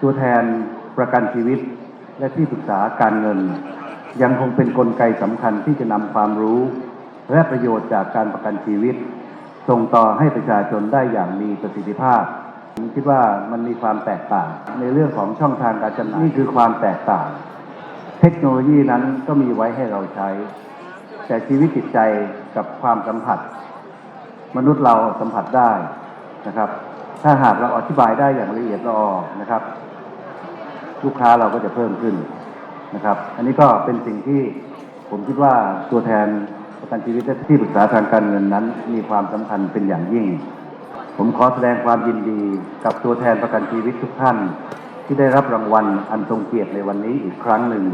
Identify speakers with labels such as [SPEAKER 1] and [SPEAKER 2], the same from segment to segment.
[SPEAKER 1] ตัวแทนประกันชีวิตและที่ปรึกษาการเงิน ยังคงเป็นนกลไกสำคัญที่จะนำความรู้ และประโยชน์จากการประกันชีวิต ส่งต่อให้ประชาชนได้อย่างมีประสิทธิภาพผมคิดว่ามันมีความแตกต่าง ในเรื่องของช่องทางการจำหน่ายนี่คือความแตกต่าง เทคโนโลยีนั้นก็มีไว้ให้เราใช้ แต่ชีวิตจิตใจกับความสัมผัส มนุษย์เราสัมผัสได้นะครับ ถ้าหากเราอธิบายได้อย่างละเอียดละออนะครับ ลูกค้าเราก็จะเพิ่มขึ้นนะครับ อันนี้ก็เป็นสิ่งที่ผมคิดว่าตัวแทนประกันชีวิตที่ปรึกษาทางการเงินนั้น มีความสำคัญเป็นอย่างยิ่ง ผมขอแสดงความยินดีกับตัวแทนประกันชีวิตทุกท่าน ที่ได้รับรางวัลอันทรงเกียรติในวันนี้อีกครั้งหนึ่ง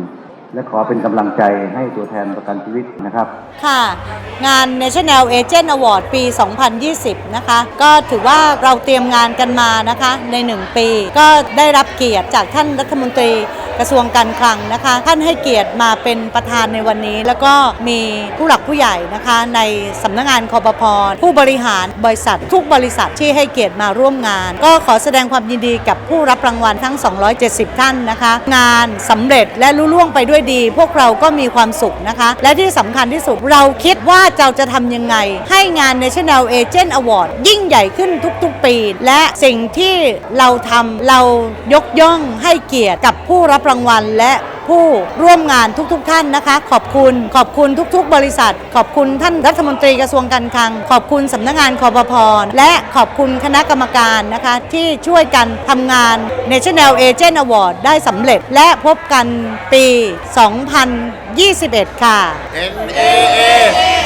[SPEAKER 1] และขอเป็นกำลังใจให้ตัวแทนประกันชีวิตนะครับ
[SPEAKER 2] ค่ะ งาน National Agent Award ปี 2020 นะคะ ก็ถือว่าเราเตรียมงานกันมานะคะใน 1 ปี ก็ได้รับเกียรติจากท่านรัฐมนตรี กระทรวงการคลังนะคะ ท่านให้เกียรติมาเป็นประธานในวันนี้ แล้วก็มีผู้หลักผู้ใหญ่นะคะ ในสำนักงานคอปพผู้บริหารบริษัท ทุกบริษัทที่ให้เกียรติมาร่วมงาน ก็ขอแสดงความยินดีกับผู้รับรางวัลทั้ง 270 ท่านนะคะ งานสำเร็จและลุล่วงไปด้วยดี พวกเราก็มีความสุขนะคะ และที่สำคัญที่สุดเราคิดว่าเราจะทำยังไง ให้งาน National Agent Award ยิ่งใหญ่ขึ้นทุกๆปี และสิ่งที่เราทำเรายกย่องให้เกียรติกับผู้รับรางวัลและผู้ร่วมงานทุกๆทท่านนะคะ ขอบคุณ ขอบคุณทุก ๆ บริษัท ขอบคุณท่านรัฐมนตรีกระทรวงการคลัง ขอบคุณสำนักงานคอปพและขอบคุณคณะกรรมการนะคะ ที่ช่วยกันทำงาน National Agent Award ได้สำเร็จและพบกันปี 2021 ค่ะ
[SPEAKER 3] NAA